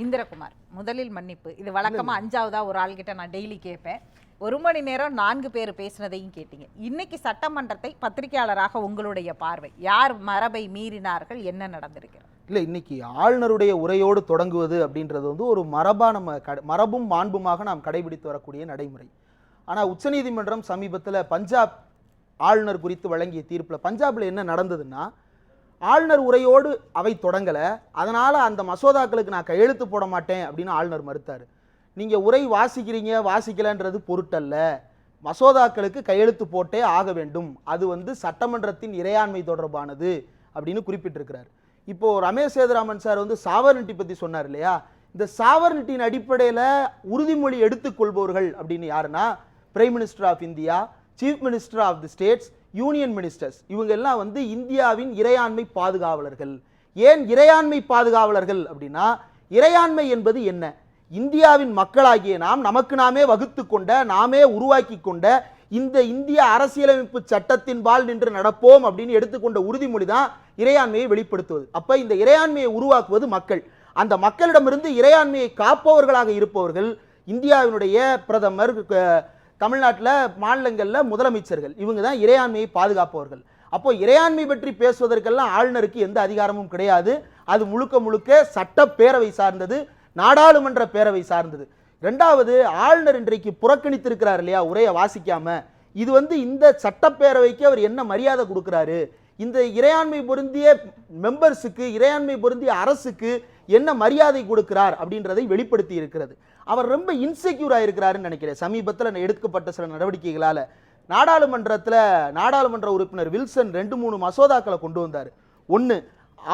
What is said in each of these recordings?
இந்திரகுமார் முதலில் மன்னிப்பு. இது வழக்கமா அஞ்சாவதா ஒரு ஆள்கிட்ட நான் டெய்லி கேட்பேன். ஒரு மணி நேரம் நான்கு பேர் பேசினதையும் கேட்டீங்க. இன்னைக்கு சட்டமன்றத்தை பத்திரிகையாளராக உங்களுடைய பார்வை யார் மரபை மீறினார்கள் என்ன நடந்திருக்கிறது? இல்லை இன்னைக்கு ஆளுநருடைய உரையோடு தொடங்குவது அப்படின்றது வந்து ஒரு மரபா நம்ம மரபும் மாண்புமாக நாம் கடைபிடித்து வரக்கூடிய நடைமுறை. ஆனால் உச்சநீதிமன்றம் சமீபத்தில் பஞ்சாப் ஆளுநர் குறித்து வழங்கிய தீர்ப்பில் பஞ்சாப்ல என்ன நடந்ததுன்னா ஆளுநர் உரையோடு அவை தொடங்கலை. அதனால் அந்த மசோதாக்களுக்கு நான் கையெழுத்து போட மாட்டேன் அப்படின்னு ஆளுநர் மறுத்தார். நீங்கள் உரை வாசிக்கிறீங்க வாசிக்கலைன்றது பொருட்டல்ல. மசோதாக்களுக்கு கையெழுத்து போட்டே ஆக வேண்டும். அது வந்து சட்டமன்றத்தின் இறையாண்மை தொடர்பானது அப்படின்னு குறிப்பிட்டிருக்கிறார். இப்போ ரமேஷ் சேதுராமன் சார் வந்து சாவர்னிட்டி பற்றி சொன்னார் இல்லையா? இந்த சாவர்னிட்டியின் அடிப்படையில் உறுதிமொழி எடுத்துக்கொள்பவர்கள் அப்படின்னு யாருன்னா prime minister of India chief minister of the states union ministers இவங்க எல்லாம் வந்து இந்தியாவின் இறையாண்மை பாதுகாவலர்கள். ஏன் இறையாண்மை பாதுகாவலர்கள் அப்படின்னா இறையாண்மை என்பது என்ன? இந்தியாவின் மக்களாகிய நாம் நமக்கு நாமே வகுத்து கொண்ட நாமே உருவாக்கி கொண்ட இந்த இந்திய அரசியலமைப்பு சட்டத்தின்பால் நின்று நடப்போம் அப்படின்னு எடுத்துக்கொண்ட உறுதிமொழி தான் இறையாண்மையை வெளிப்படுத்துவது. அப்போ இந்த இறையாண்மையை உருவாக்குவது மக்கள். அந்த மக்களிடமிருந்து இறையாண்மையை காப்பவர்களாக இருப்பவர்கள் இந்தியாவினுடைய பிரதமர் தமிழ்நாட்டில் மாநிலங்களில் முதலமைச்சர்கள் இவங்க தான் இறையாண்மையை பாதுகாப்பவர்கள். அப்போ இறையாண்மை பற்றி பேசுவதற்கெல்லாம் ஆளுநருக்கு எந்த அதிகாரமும் கிடையாது. அது முழுக்க முழுக்க சட்டப்பேரவை சார்ந்தது நாடாளுமன்ற பேரவை சார்ந்தது. ரெண்டாவது ஆளுநர் இன்றைக்கு புறக்கணித்திருக்கிறார் இல்லையா உரையை வாசிக்காம? இது வந்து இந்த சட்டப்பேரவைக்கு அவர் என்ன மரியாதை கொடுக்குறாரு? இந்த இறையாண்மை பொருந்திய மெம்பர்ஸுக்கு இறையாண்மை பொருந்திய அரசுக்கு என்ன மரியாதை கொடுக்கிறார் அப்படின்றதை வெளிப்படுத்தி இருக்கிறது. அவர் ரொம்ப இன்செக்யூர் இருக்கிறாருன்னு நினைக்கிறேன். சமீபத்தில் எடுக்கப்பட்ட சில நடவடிக்கைகளால். நாடாளுமன்றத்தில் நாடாளுமன்ற உறுப்பினர் வில்சன் ரெண்டு மூணு மசோதாக்களை கொண்டு வந்தார். ஒன்று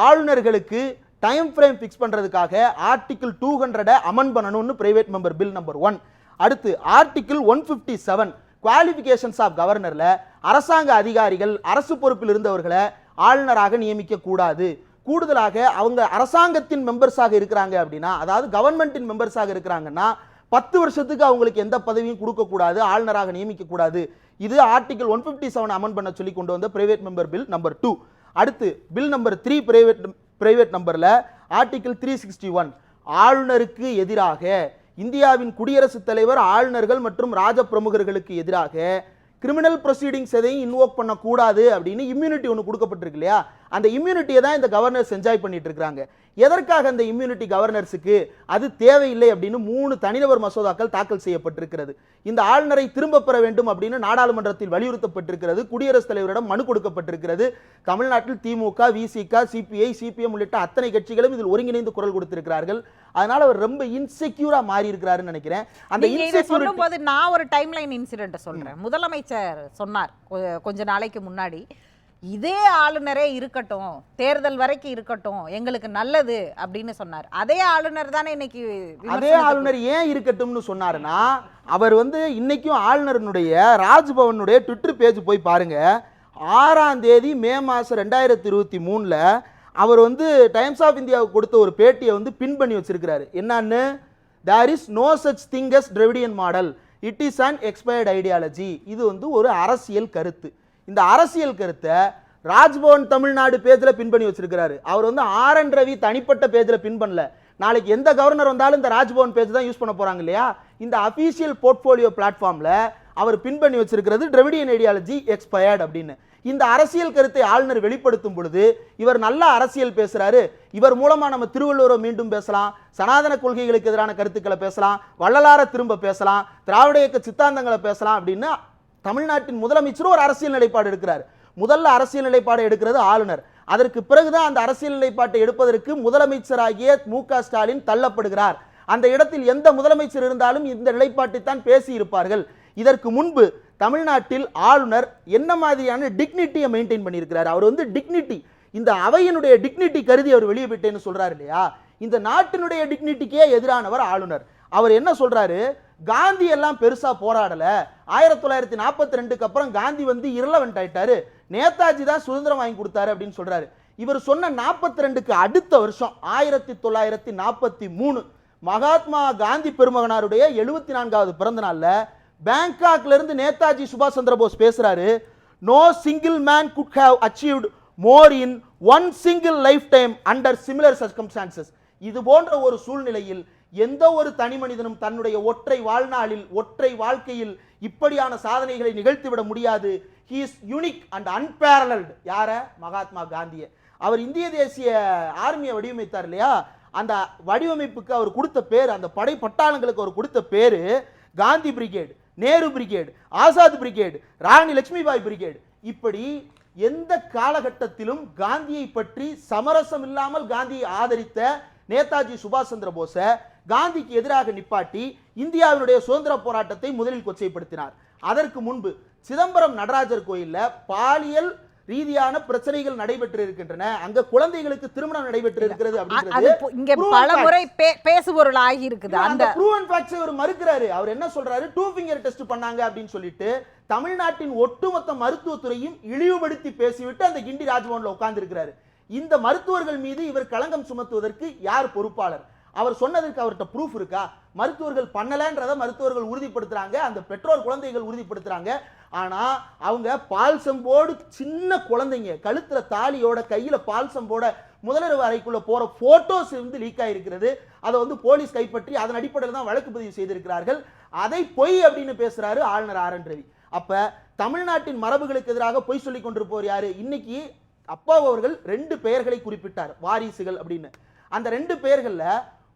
ஆளுநர்களுக்கு டைம் ஃப்ரேம் ஃபிக்ஸ் பண்ணுறதுக்காக ஆர்டிக்கிள் டூ ஹண்ட்ரடை அமன் பண்ணணும்னு private member bill number one அடுத்து article one fifty seven qualifications of கவர்னரில் அரசாங்க அதிகாரிகள் அரசு பொறுப்பில் இருந்தவர்களை ஆளுநராக நியமிக்கக்கூடாது கூடுதலாக அவங்க அரசாங்கத்தின் மெம்பர்ஸாக இருக்கிறாங்க அப்படின்னா அதாவது கவர்மெண்ட்டின் மெம்பர்ஸாக இருக்கிறாங்கன்னா பத்து வருஷத்துக்கு அவங்களுக்கு எந்த பதவியும் கொடுக்கக்கூடாது ஆளுநராக நியமிக்கக்கூடாது. இது article one fifty seven amend பண்ண சொல்லி கொண்டு வந்த private member bill number two அடுத்து bill number three private private நம்பரில் ஆர்டிகல் த்ரீ சிக்ஸ்டி ஒன் ஆளுநருக்கு எதிராக இந்தியாவின் குடியரசுத் தலைவர் ஆளுநர்கள் மற்றும் ராஜ பிரமுகர்களுக்கு எதிராக கிரிமினல் ப்ரொசீடிங்ஸ் எதையும் இன்வோக் பண்ணக்கூடாது அப்படின்னு இம்யூனிட்டி ஒன்று கொடுக்கப்பட்டிருக்கு இல்லையா? அந்த இம்யூனிட்டியை தான் இந்த கவர்னர்ஸ் என்ஜாய் பண்ணிட்டு இருக்காங்க எதற்காக அந்த இம்யூனிட்டி கவர்னர்ஸுக்கு அது தேவையில்லை அப்படின்னு மூணு தனிநபர் மசோதாக்கள் தாக்கல் செய்யப்பட்டிருக்கிறது. இந்த ஆளுநரை திரும்ப பெற வேண்டும் அப்படின்னு நாடாளுமன்றத்தில் வலியுறுத்தப்பட்டிருக்கிறது. குடியரசுத் தலைவரிடம் மனு கொடுக்கப்பட்டிருக்கிறது. தமிழ்நாட்டில் திமுக விசிக சிபிஐ சிபிஎம் உள்ளிட்ட அத்தனை கட்சிகளும் இதில் ஒருங்கிணைந்து குரல் கொடுத்திருக்கிறார்கள். அதனால அவர் ரொம்ப இன்செக்யூரா மாறி இருக்கிறாருன்னு நினைக்கிறேன். அந்த இன்செக்யூரிட்டி சொல்லும்போது நான் ஒரு டைம்லைன் இன்சிடென்ட் சொல்றேன். முதலமைச்சர் சொன்னார் கொஞ்ச நாளைக்கு முன்னாடி. இதே ஆளுநரே இருக்கட்டும் தேர்தல் வரைக்கும் இருக்கட்டும் எங்களுக்கு நல்லது அப்படின்னு சொன்னார். அதே ஆளுநர் தானே இன்னைக்கு அதே ஆளுநர் ஏன் இருக்கட்டும்னு சொன்னாருன்னா அவர் வந்து இன்னைக்கும் ஆளுநருடைய ராஜ்பவனுடைய ட்விட்டர் பேஜ் போய் பாருங்க. ஆறாம் தேதி மே மாதம் ரெண்டாயிரத்தி இருபத்தி மூணில் அவர் வந்து டைம்ஸ் ஆஃப் இந்தியாவுக்கு கொடுத்த ஒரு பேட்டியை வந்து பின் பண்ணி வச்சிருக்கிறாரு. என்னன்னு? There is no such thing as Dravidian model it is an expired ideology இது வந்து ஒரு அரசியல் கருத்து. இந்த அரசியல் கருத்தை ராஜ்பவன் தமிழ்நாடு பேஜில் பின் பண்ணி வச்சிருக்கிறாரு. அவர் வந்து ஆர் என் ரவி தனிப்பட்ட பேஜில் பின் பண்ணல. நாளைக்கு எந்த கவர்னர் வந்தாலும் இந்த ராஜ்பவன் பேஜ் தான் யூஸ் பண்ண போகிறாங்க இல்லையா? இந்த அஃபீஷியல் போர்ட்ஃபோலியோ பிளாட்ஃபார்மில் அவர் பின் பண்ணி வச்சிருக்கிறது டிரவிடியன் ஐடியாலஜி எக்ஸ்பயர்ட் அப்படின்னு. இந்த அரசியல் கருத்தை ஆளுநர் வெளிப்படுத்தும் பொழுது இவர் நல்ல அரசியல் பேசுகிறாரு இவர் மூலமாக நம்ம திருவள்ளுவரை மீண்டும் பேசலாம். சனாதன கொள்கைகளுக்கு எதிரான கருத்துக்களை பேசலாம். வள்ளலார திரும்ப பேசலாம். திராவிட இயக்க சித்தாந்தங்களை பேசலாம் அப்படின்னு தமிழ்நாட்டின் முதலமைச்சரும் ஒரு அரசியல் நிலைப்பாடு எடுக்கிறார். முதல்ல அரசியல் நிலைப்பாடு எடுக்கிறது ஆளுநர். அதற்கு பிறகுதான் அந்த அரசியல் நிலைப்பாட்டை எடுப்பதற்கு முதலமைச்சராகிய மு க ஸ்டாலின் தள்ளப்படுகிறார். அந்த இடத்தில் எந்த முதலமைச்சர் இருந்தாலும் இந்த நிலைப்பாட்டை தான் பேசி இருப்பார்கள் இதற்கு முன்பு தமிழ்நாட்டில் ஆளுநர் என்ன மாதிரியான டிக்னிட்டியை மெயின்டைன் பண்ணியிருக்கிறார்? அவர் வந்து டிக்னிட்டி இந்த அவையினுடைய டிக்னிட்டி கருதி அவர் வெளியே விட்டேன்னு சொல்றாரு இல்லையா? இந்த நாட்டினுடைய டிக்னிட்டிக்கே எதிரானவர் ஆளுநர். அவர் என்ன சொல்றாரு? காந்தி எல்லாம் பெருசாக போராடல. ஆயிரத்தி தொள்ளாயிரத்தி நாற்பத்தி ரெண்டுக்கு அப்புறம் காந்தி வந்து இரலவெண்ட் ஆயிட்டாரு. நேதாஜி தான் சுதந்திரம் வாங்கி கொடுத்தாரு அப்படின்னு சொல்கிறாரு இவர் சொன்ன நாற்பத்தி ரெண்டுக்கு அடுத்த வருஷம் ஆயிரத்தி தொள்ளாயிரத்தி நாற்பத்தி மூணு மகாத்மா காந்தி பெருமகனாருடைய எழுபத்தி நான்காவது பிறந்த நாள்ல நேதாஜி சுபாஷ் Chandra Bose no single man could have achieved more in one single lifetime under similar circumstances இது போன்ற ஒரு சூழ்நிலையில் எந்த ஒரு தனி மனிதனும் தன்னுடைய ஒற்றை வாழ்நாளில் ஒற்றை வாழ்க்கையில் இப்படியான சாதனைகளை நிகழ்த்திவிட முடியாது. He's is unique and unparalleled யார? மகாத்மா காந்தியை. அவர் இந்திய தேசிய ஆர்மியை வடிவமைத்தார் இல்லையா? அந்த வடிவமைப்புக்கு அவர் கொடுத்த பேர் அந்த படை பட்டாளங்களுக்கு அவர் கொடுத்த பேரு Gandhi brigade Nehru brigade Azad brigade Rani Lakshmibai brigade. இப்படி எந்த காலகட்டத்திலும் காந்தியை பற்றி சமரசம் இல்லாமல் காந்தியை ஆதரித்த நேதாஜி சுபாஷ் சந்திர போஸை காந்திக்கு எதிராக நிப்பாட்டி இந்தியாவினுடைய சுதந்திர போராட்டத்தை முதலில் கொச்சைப்படுத்தினார். அதற்கு முன்பு சிதம்பரம் நடராஜர் கோயில்ல பாலியல் ரீதியான பிரச்சனைகள் நடைபெற்று இருக்கின்றன. அங்க குழந்தைகளுக்கு திருமணம் நடைபெற்று இருக்கிறது அப்படிங்கிறது இங்க பல. முறை பேசுபொருள் ஆகி இருக்குது அந்த ப்ரூவன் ஃபேக்ட்ஸ் அவர் மறுக்கிறாரு. அவர் என்ன சொல்றாரு? டூ ஃபிங்கர் டெஸ்ட் பண்ணாங்க அப்படின்னு சொல்லிட்டு தமிழ்நாட்டின் ஒட்டுமொத்த மருத்துவத்துறையும் இழிவுபடுத்தி பேசிவிட்டு அந்த கிண்டி ராஜ்பவன்ல உட்கார்ந்து இருக்கிறாரு இந்த மருத்துவர்கள் மீது இவர் களங்கம் சுமத்துவதற்கு யார் பொறுப்பாளர்? அவர் சொன்னதற்கு அவர்கிட்ட ப்ரூஃப் இருக்கா? மருத்துவர்கள் பண்ணலன்றத மருத்துவர்கள் உறுதிப்படுத்துறாங்க. அந்த பெற்றோர் குழந்தைகள் உறுதிப்படுத்துறாங்க. ஆனால் அவங்க பால்சம்போடு சின்ன குழந்தைங்க கழுத்தில் தாலியோட கையில் பால்சம்போட முதலிரவு அறைக்குள்ளே போகிற ஃபோட்டோஸ் வந்து லீக் ஆகிருக்கிறது அதை வந்து போலீஸ் கைப்பற்றி அதன் அடிப்படையில் தான் வழக்கு பதிவு செய்திருக்கிறார்கள். அதை பொய் அப்படின்னு பேசுகிறாரு ஆளுநர் ஆர். என். ரவி. அப்போ தமிழ்நாட்டின் மரபுகளுக்கு எதிராக பொய் சொல்லி கொண்டிருப்போர் யார்? இன்னைக்கு அப்பா அவர்கள் ரெண்டு பெயர்களை குறிப்பிட்டார். வாரிசுகள் அப்படின்னு. அந்த ரெண்டு பெயர்களில்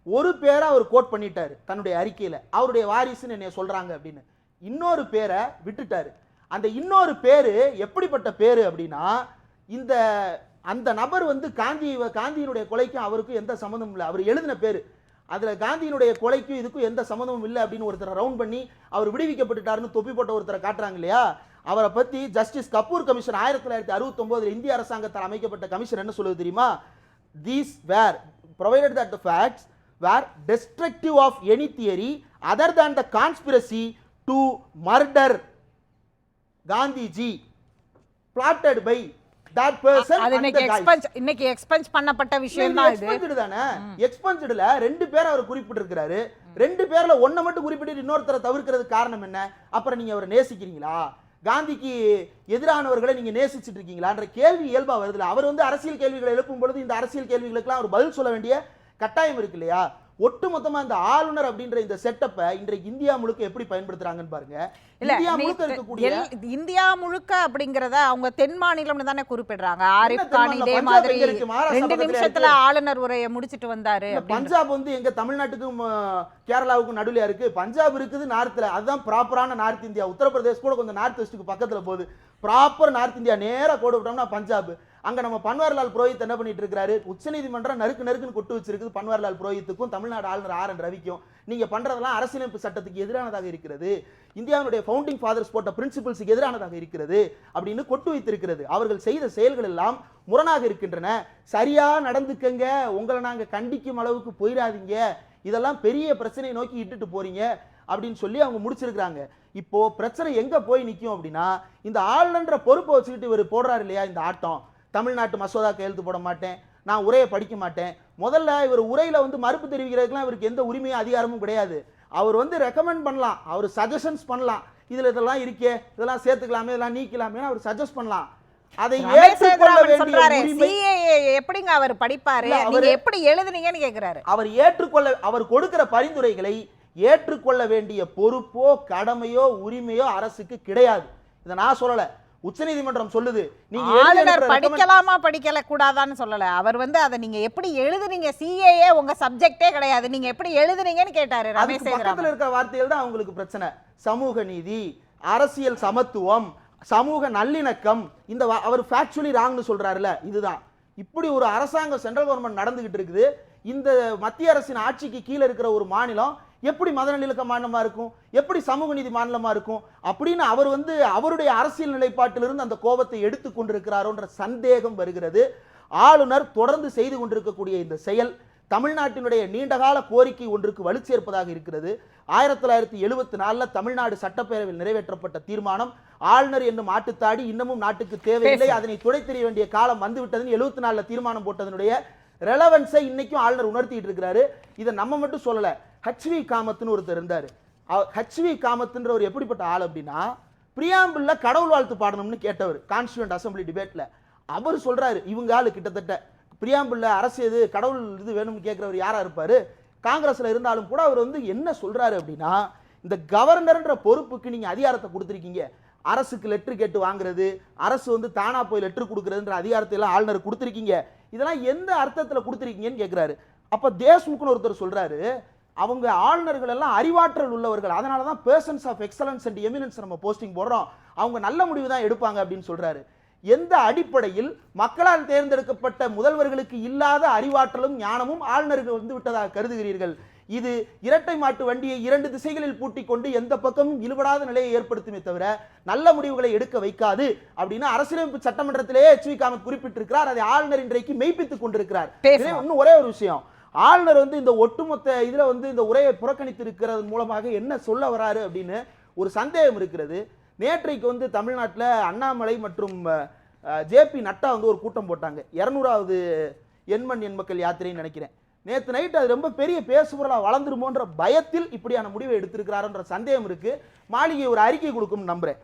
ஒரு பேரை அவர் கோட் பண்ணிட்டார் தன்னுடைய அறிக்கையில். அவருடைய வாரிசுன்னு என்னை சொல்கிறாங்க அப்படின்னு. இன்னொரு பேரை விட்டுட்டார். அந்த இன்னொரு பேர் எப்படிப்பட்ட பேர் அப்படின்னா இந்த அந்த நபர் வந்து காந்தி காந்தியினுடைய கொலைக்கும் அவருக்கும் எந்த சம்மந்தமும் இல்லை. அவர் எழுதின பேர். அதில் காந்தியினுடைய கொலைக்கும் இதுக்கும் எந்த சம்மந்தமும் இல்லை அப்படின்னு ஒருத்தரை ரவுண்ட் பண்ணி அவர் விடுவிக்கப்பட்டுட்டாருன்னு தொப்பி போட்ட ஒருத்தரை காட்டுறாங்க இல்லையா? அவரை பற்றி ஜஸ்டிஸ் கபூர் கமிஷன் ஆயிரத்தி தொள்ளாயிரத்தி அறுபத்தொம்போதில் இந்திய அரசாங்கத்தால் அமைக்கப்பட்ட கமிஷன் என்ன சொல்லுது தெரியுமா? These were provided that the facts were destructive of any theory other than the conspiracy to murder Gandhiji plotted by that person and the guys. Expense இன்னைக்கு எக்ஸ்பென்ஸ் பண்ணப்பட்ட விஷயம் தான் இது. எக்ஸ்பென்ஸ்டு தானே? எக்ஸ்பென்ஸ்டுல ரெண்டு பேர் அவர் குறிப்பிட்டிருக்கிறாரு. ரெண்டு பேர்ல ஒண்ண மட்டும் குறிப்பிட்டு இன்னொருத்தரை தவிர்க்கிறது காரணம் என்ன? அப்புறம் நீங்க அவரை நேசிக்கிறீங்களா? காந்திக்கு எதிரானவர்களை நீங்க நேசிச்சிட்டு இருக்கீங்களான்ற கேள்வி இயல்பா வருதுல. அவர் வந்து அரசியல் கேள்விகளை எழுப்பும் பொழுது இந்த அரசியல் கேள்விகளுக்கெல்லாம் அவர் பதில் சொல்ல வேண்டிய கட்டாயம் இருக்கு இல்லையா? ஒட்டுமொத்தமா இந்த ஆளுநர் அப்படின்ற இந்த செட்டப்பை இன்றைக்கு இந்தியா முழுக்க எப்படி பயன்படுத்துறாங்கன்னு பாருங்க. இந்தியா முழுக்க இருக்கக்கூடிய இந்தியா முழுக்க அப்படிங்கறத அவங்க தென் மாநிலம்னு தானே குறிப்பிடுறாங்க. ஆரிஃப் கான்? இதே மாதிரி ரெண்டு நிமிஷத்துல ஆளுநர் உரையை முடிச்சிட்டு வந்தாரு. பஞ்சாப் வந்து எங்க தமிழ்நாட்டுக்கும் கேரளாவுக்கும் நடுவுல இருக்கு? பஞ்சாப் இருக்குது நார்த்ல. அதுதான் ப்ராப்பரான நார்த் இந்தியா. உத்தரப்பிரதேஷ் கூட கொஞ்சம் நார்த் வெஸ்ட்டுக்கு பக்கத்துல போகுது. Proper north India. நேரா கோடு விட்டோம்னா பஞ்சாப். அங்க நம்ம பன்வாரிலால் புரோஹித் என்ன பண்ணிட்டு இருக்காரு உச்சநீதிமன்றம் நறுக்கு நறுக்குன்னு கொட்டு வச்சிருக்குது பன்வாரிலால் புரோஹித்துக்கும் தமிழ்நாடு ஆளுநர் ஆர் என் ரவிக்கும். நீங்க பண்றதெல்லாம் அரசியலமைப்பு சட்டத்துக்கு எதிரானதாக இருக்கிறது. இந்தியாவுடைய ஃபவுண்டிங் ஃபாதர்ஸ் போட்ட பிரின்சிபல்ஸுக்கு எதிரானதாக இருக்கிறது அப்படின்னு கொட்டு வைத்திருக்கிறது. அவர்கள் செய்த செயல்கள் எல்லாம் முரணாக இருக்கின்றன. சரியா நடந்துக்கங்க. உங்களை நாங்க கண்டிக்கும் அளவுக்கு போயிடாதீங்க. இதெல்லாம் பெரிய பிரச்சனையை நோக்கி இட்டுட்டு போறீங்க அப்படின்னு சொல்லி அவங்க முடிச்சிருக்கிறாங்க. இப்போ பிரச்சனை எங்க போய் நிற்கும் அப்படின்னா இந்த ஆளுன்ற பொறுப்பை வச்சுக்கிட்டு இவர் போடுறாரு இல்லையா இந்த ஆட்டம்? தமிழ்நாட்டு மசோதா கையெழுத்து போட மாட்டேன். நான் உரையை படிக்க மாட்டேன். முதல்ல இவர் உரையில வந்து மறுப்பு தெரிவிக்கிறதுக்குலாம் இவருக்கு எந்த உரிமையும் அதிகாரமும் கிடையாது. அவர் வந்து ரெக்கமெண்ட் பண்ணலாம். அவர் சஜஷன்ஸ் பண்ணலாம். இதுல இதெல்லாம் இருக்கே இதெல்லாம் சேர்த்துக்கலாமே இதெல்லாம் நீக்கலாமே அவர் சஜஸ்ட் பண்ணலாம். அதை எப்படிங்க அவர் படிப்பாரு? நீங்க அவரு- எப்படி எழுதுனீங்கன்னு கேக்குறாரு. அவர் ஏற்றுக்கொள்ள அவர் கொடுக்கிற பரிந்துரைகளை ஏற்றுக்கொள்ள வேண்டிய பொறுப்போ கடமையோ உரிமையோ அரசுக்கு கிடையாது. இதை நான் சொல்லல. உச்சநீதிமன்றம் சொல்லுது. நீங்க ஆளுநர் படிக்கலாமா படிக்கல கூடாதான்னு சொல்லல. அவர் வந்து அதை நீங்க எப்படி எழுதுனீங்க? சிஏஏ உங்க சப்ஜெக்டே கிடையாது. நீங்க எப்படி எழுதுனீங்கன்னு கேட்டாரு ரமேஷ் பக்கத்துல இருக்கிற வார்த்தைகள் தான் அவங்களுக்கு பிரச்சனை. சமூக நீதி அரசியல் சமத்துவம் சமூக நல்லிணக்கம். இந்த அவர் ஃபேக்சுவலி ராங்னு சொல்றாருல இதுதான். இப்படி ஒரு அரசாங்கம் சென்ட்ரல் கவர்மெண்ட் நடந்துகிட்டு இருக்குது. இந்த மத்திய அரசின் ஆட்சிக்கு கீழே இருக்கிற ஒரு மாநிலம் எப்படி மத நல்லிணக்க மாநிலமா இருக்கும்? எப்படி சமூக நீதி மாநிலமா இருக்கும்? அப்படின்னு அவர் வந்து அவருடைய அரசியல் நிலைப்பாட்டிலிருந்து அந்த கோபத்தை எடுத்து கொண்டிருக்கிறாரோன்ற சந்தேகம் வருகிறது. ஆளுநர் தொடர்ந்து செய்து கொண்டிருக்கக்கூடிய இந்த செயல் தமிழ்நாட்டினுடைய நீண்டகால கோரிக்கை ஒன்றுக்கு வலு சேர்ப்பதாக இருக்கிறது. ஆயிரத்தி தொள்ளாயிரத்தி எழுபத்தி நாலுல தமிழ்நாடு சட்டப்பேரவையில் நிறைவேற்றப்பட்ட தீர்மானம் ஆளுநர் என்னும் ஆட்டுத்தாடி இன்னமும் நாட்டுக்கு தேவையில்லை. அதனை துடைத்தெறிய வேண்டிய காலம் வந்து விட்டதுன்னு எழுபத்தி நாலுல தீர்மானம் போட்டதனுடைய ரெலவன்ஸை இன்னைக்கும் ஆளுநர் உணர்த்திட்டு இருக்கிறாரு. இதை நம்ம மட்டும் சொல்லல. ஹச்வி காமத்துன்னு ஒருத்தர் இருந்தார். ஹச்வி காமத்துன்ற ஒரு எப்படிப்பட்ட ஆள் அப்படின்னா பிரியாம்பிளில் கடவுள் வாழ்த்து பாடணும்னு கேட்டவர் கான்ஸ்டியூண்ட் அசம்பிளி டிபேட்டில் அவர் சொல்கிறாரு இவங்க ஆள் கிட்டத்தட்ட. பிரியாம்பிளில் அரசு எது கடவுள் இது வேணும்னு கேட்குறவர் யாராக இருப்பார்? காங்கிரஸில் இருந்தாலும் கூட அவர் வந்து என்ன சொல்கிறாரு அப்படின்னா இந்த கவர்னர்ன்ற பொறுப்புக்கு நீங்கள் அதிகாரத்தை கொடுத்துருக்கீங்க. அரசுக்கு லெட்ரு கேட்டு வாங்குறது அரசு வந்து தானா போய் லெட்ரு கொடுக்குறதுன்ற அதிகாரத்தை எல்லாம் ஆளுநர் கொடுத்துருக்கீங்க. இதெல்லாம் எந்த அர்த்தத்தில் கொடுத்துருக்கீங்கன்னு கேட்குறாரு அப்போ தேஷ்முக்னு ஒருத்தர் சொல்கிறாரு அவங்க ஆளுநர்கள் எல்லாம் அறிவாற்றல் உள்ளவர்கள். அதனால தான் persons of excellence and eminence நம்ம போஸ்டிங் போடுறோம். அவங்க நல்ல முடிவு தான் எடுப்பாங்க அப்படின்னு சொல்றாரு. எந்த அடிப்படையில் மக்களால் தேர்ந்தெடுக்கப்பட்ட முதல்வர்களுக்கு இல்லாத அறிவாற்றலும் ஞானமும் ஆளுநருக்கு வந்து விட்டதாக கருதுகிறீர்கள்? இது இரட்டை மாட்டு வண்டியை இரண்டு திசைகளில் பூட்டிக் கொண்டு எந்த பக்கமும் இழுபடாத நிலையை ஏற்படுத்துமே தவிர நல்ல முடிவுகளை எடுக்க வைக்காது அப்படின்னு அரசியலமைப்பு சட்டமன்றத்திலேயே எச் வி காமத் குறிப்பிட்டிருக்கிறார். அதை ஆளுநர் இன்றைக்கு மெய்ப்பித்துக் கொண்டிருக்கிறார். இன்னும் ஒரே ஒரு விஷயம். ஆளுநர் வந்து இந்த ஒட்டுமொத்த இதில் வந்து இந்த உரையை புறக்கணித்து இருக்கிறது மூலமாக என்ன சொல்ல வராரு அப்படின்னு ஒரு சந்தேகம் இருக்கிறது. நேற்றைக்கு வந்து தமிழ்நாட்டில் அண்ணாமலை மற்றும் ஜேபி நட்டா வந்து ஒரு கூட்டம் போட்டாங்க. இரநூறாவது எண்மண் எண் மக்கள் யாத்திரைன்னு நினைக்கிறேன். நேற்று நைட் அது ரொம்ப பெரிய பேசுபொருளாக வளர்ந்துருமோன்ற பயத்தில் இப்படியான முடிவை எடுத்திருக்கிறாருன்ற சந்தேகம் இருக்குது மாளிகை ஒரு அறிக்கை கொடுக்கும்னு நம்புகிறேன்